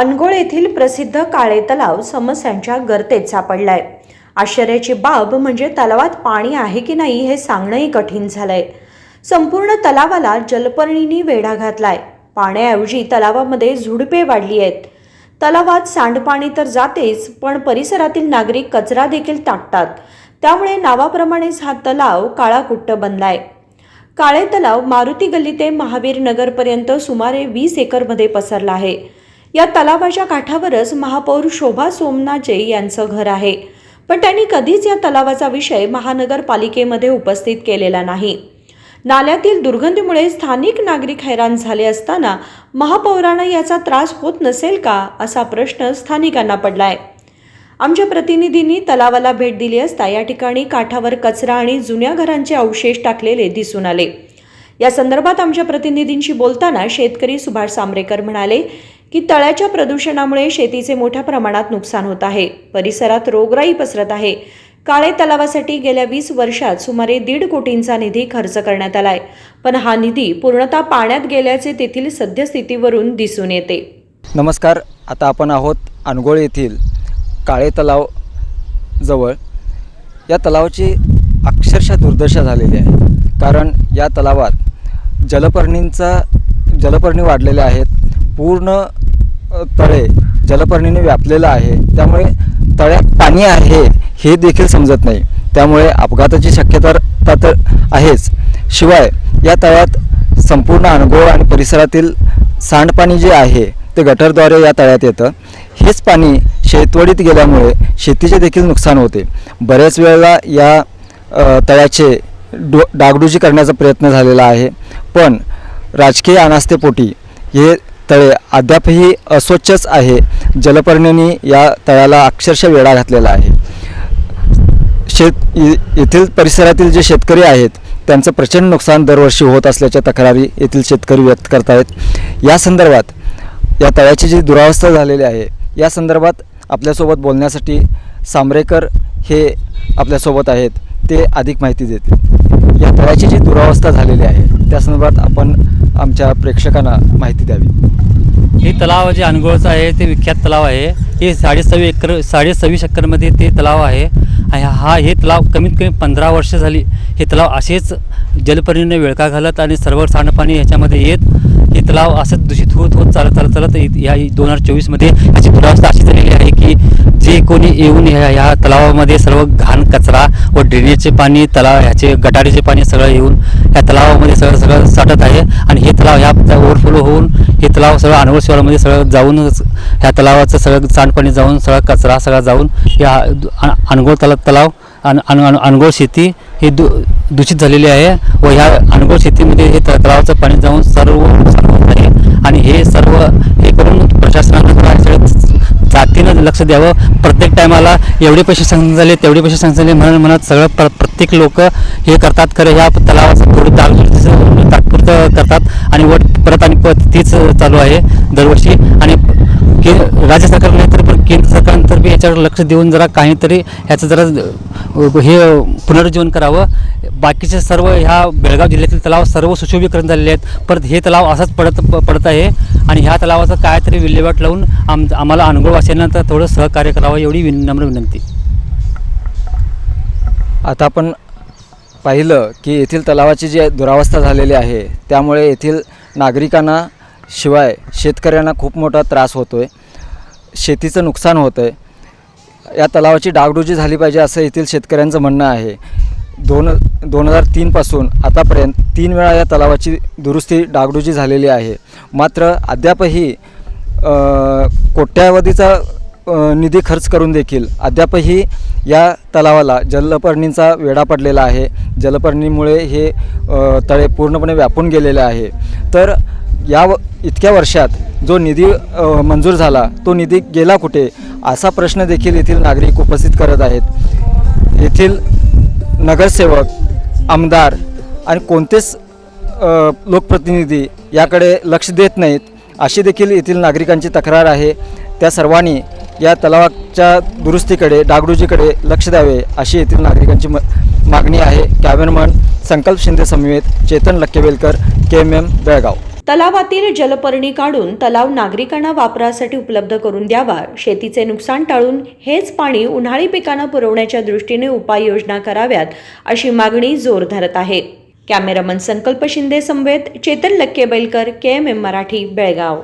अनगोळ येथील प्रसिद्ध काळे तलाव समस्यांच्या गर्तेत सापडलाय. आश्चर्याची बाब म्हणजे तलावात पाणी आहे की नाही हे सांगणंही कठीण झालंय. संपूर्ण तलावाला जलपर्णींनी वेढा घातलाय. पाण्याऐवजी तलावामध्ये झुडपे वाढली आहेत. तलावात सांडपाणी तर जातेच पण परिसरातील नागरिक कचरा देखील टाकतात. त्यामुळे नावाप्रमाणेच हा तलाव काळाकुट्ट बनलाय. काळे तलाव मारुती गल्ली ते महावीर नगरपर्यंत सुमारे वीस एकरमध्ये पसरला आहे. या तलावाच्या काठावरच महापौर शोभा सोमनाचे यांचं घर आहे. पण त्यांनी कधीच या तलावाचा विषय महानगरपालिकेमध्ये उपस्थित केलेला नाही. नाल्यातील दुर्गंधीमुळे स्थानिक नागरिक हैराण झाले असताना महापौरांना याचा त्रास होत नसेल का असा प्रश्न स्थानिकांना पडलाय. आमच्या प्रतिनिधींनी तलावाला भेट दिली असता या ठिकाणी काठावर कचरा आणि जुन्या घरांचे अवशेष टाकलेले दिसून आले. या संदर्भात आमच्या प्रतिनिधींशी बोलताना शेतकरी सुभाष सांबरेकर म्हणाले की तळ्याच्या प्रदूषणामुळे शेतीचे मोठ्या प्रमाणात नुकसान होत आहे. परिसरात रोगराई पसरत आहे. काळे तलावासाठी गेल्या वीस वर्षात सुमारे दीड कोटींचा निधी खर्च करण्यात आलाय. पण हा निधी पूर्णतः पाण्यात गेल्याचे तेथील सद्यस्थितीवरून दिसून येते. नमस्कार. आता आपण आहोत अनगोळ येथील काळे तलाव जवळ. या तलावाची अक्षरशः दुर्दशा झालेली आहे. कारण या तलावात जलपर्णींचा जलपर्णी वाढलेल्या आहेत. पूर्ण तळे जलपर्णीने व्यापलेलं आहे. त्यामुळे तळ्यात पाणी आहे हे देखील समजत नाही. त्यामुळे अपघाताची शक्यता ता तर आहेच. शिवाय या तळ्यात संपूर्ण अनगोळ आणि परिसरातील सांडपाणी जे आहे ते गटरद्वारे या तळ्यात येतं. हेच पाणी शेतवडीत गेल्यामुळे शेतीचे देखील नुकसान होते. बऱ्याच वेळेला या तळ्याचे डो डागडुजी करण्याचा प्रयत्न झालेला आहे. पण राजकीय अनास्थेपोटी हे तळे अद्यापही अस्वच्छच आहे. जलपर्णींनी या तळ्याला अक्षरशः वेढा घातलेला आहे. शेत इ- येथील परिसरातील जे शेतकरी आहेत त्यांचं प्रचंड नुकसान दरवर्षी होत असल्याच्या तक्रारी येथील शेतकरी व्यक्त करत आहेत या संदर्भात या तळ्याची जी दुरावस्था झालेली आहे या संदर्भात आपल्यासोबत बोलण्यासाठी सांबरेकर हे आपल्यासोबत आहेत. ते अधिक माहिती देतील. या तळ्याची जी दुरावस्था झालेली आहे त्या संदर्भात आपण आमच्या प्रेक्षकांना माहिती द्यावी. हे तलाव जे अनगोळचं आहे ते विख्यात तलाव आहे. हे साडेसव्वी एकर साडेसव्वीस एकरमध्ये ते तलाव आहे. आणि हा हे तलाव कमीत कमी पंधरा वर्ष झाली. हे तलाव असेच जलपरीने वेळका घालत आणि सर्व सांडपाणी ह्याच्यामध्ये येत. हे तलाव असंच दूषित होत होत चालत चालत चालत या दोन हजार चोवीसमध्ये याची दुरावस्था अशी झालेली आहे की जे कोणी येऊन ह्या ह्या तलावामध्ये सर्व घाण कचरा व ड्रेनेजचे पाणी तलाव ह्याचे गटारीचे पाणी सगळं येऊन ह्या तलावामध्ये सगळं सगळं साठत आहे. आणि हे तलाव ह्या ओव्हरफ्लो होऊन हे तलाव सगळं अनवळ शिवारामध्ये सगळं जाऊन ह्या तलावाचं सगळं सांडपाणी जाऊन सगळा कचरा सगळा जाऊन या अनगोळ तला तलाव अन अनगोळ शेती ही दू दूषित झालेली आहे व ह्या अनगोळ शेतीमध्ये हे त- तलावाचं पाणी जाऊन सर्व नुकसान होत आहे. आणि हे सर्व हे करून प्रशासनानं जातीनं लक्ष द्यावं. प्रत्येक टायमाला एवढे पैसे सँक्शन झाले तेवढे पैसे सँक्शन झाले म्हणून म्हणत सगळं प्र प्रत्येक लोक हे करतात. खरं ह्या तलावाचं थोडं दाग म्हणजे तात्पुरतं करतात. आणि वट परत आणि तीच चालू आहे दरवर्षी. आणि के राज्य सरकारने तर पण केंद्र सरकारने बी याच्यावर लक्ष देऊन जरा काहीतरी ह्याचं जरा हे पुनरुज्जीवन करावं. बाकीचे सर्व ह्या बेळगाव जिल्ह्यातील तलाव सर्व सुशोभीकरण झालेले आहेत. परत हे तलाव असाच पडत प- पडत आहे आणि ह्या तलावाचं तरी विल्हेवाट लावून आम आम्हाला अनुभववासियांना तर थोडं सहकार्य करावं एवढी विन नम्र विनंती. आता आपण पाहिलं की येथील तलावाची जी दुरावस्था झालेली आहे त्यामुळे येथील नागरिकांना शिवाय शेतकऱ्यांना खूप मोठा त्रास होतो आहे शेतीचं नुकसान होतं आहे या तलावाची डागडुजी झाली पाहिजे असं येथील शेतकऱ्यांचं म्हणणं आहे. दोन दोन हजार तीनपासून आतापर्यंत तीन वेळा या तलावाची दुरुस्ती डागडुजी झालेली आहे. मात्र अद्यापही कोट्यावधीचा निधी खर्च करून देखील अद्यापही या तलावाला जलपर्णींचा वेढा पडलेला आहे. जलपर्णीमुळे हे तळे पूर्णपणे व्यापून गेलेले आहे. तर या व इतक्या वर्षात जो निधी मंजूर झाला तो निधी गेला कुठे? असा प्रश्न देखील येथील नागरिक उपस्थित करत आहेत. येथील नगरसेवक आमदार आणि कोणतेच लोकप्रतिनिधी याकडे लक्ष देत नाहीत अशी देखील येथील नागरिकांची तक्रार आहे. त्या सर्वांनी या तलावाच्या दुरुस्तीकडे डागडुजीकडे लक्ष द्यावे अशी येथील नागरिकांची म मागणी आहे. कॅमेरमन संकल्प शिंदे समवेत Chetan Lakkewelkar K M M Belgaum. तलावातील जलपर्णी काढून तलाव नागरिकांना वापरासाठी उपलब्ध करून द्यावा. शेतीचे नुकसान टाळून हेच पाणी उन्हाळी पिकांना पुरवण्याच्या दृष्टीने उपाययोजना कराव्यात अशी मागणी जोर धरत आहे. कॅमेरामन संकल्प शिंदे समवेत Chetan Lakkebailkar K M M Marathi Belgaum.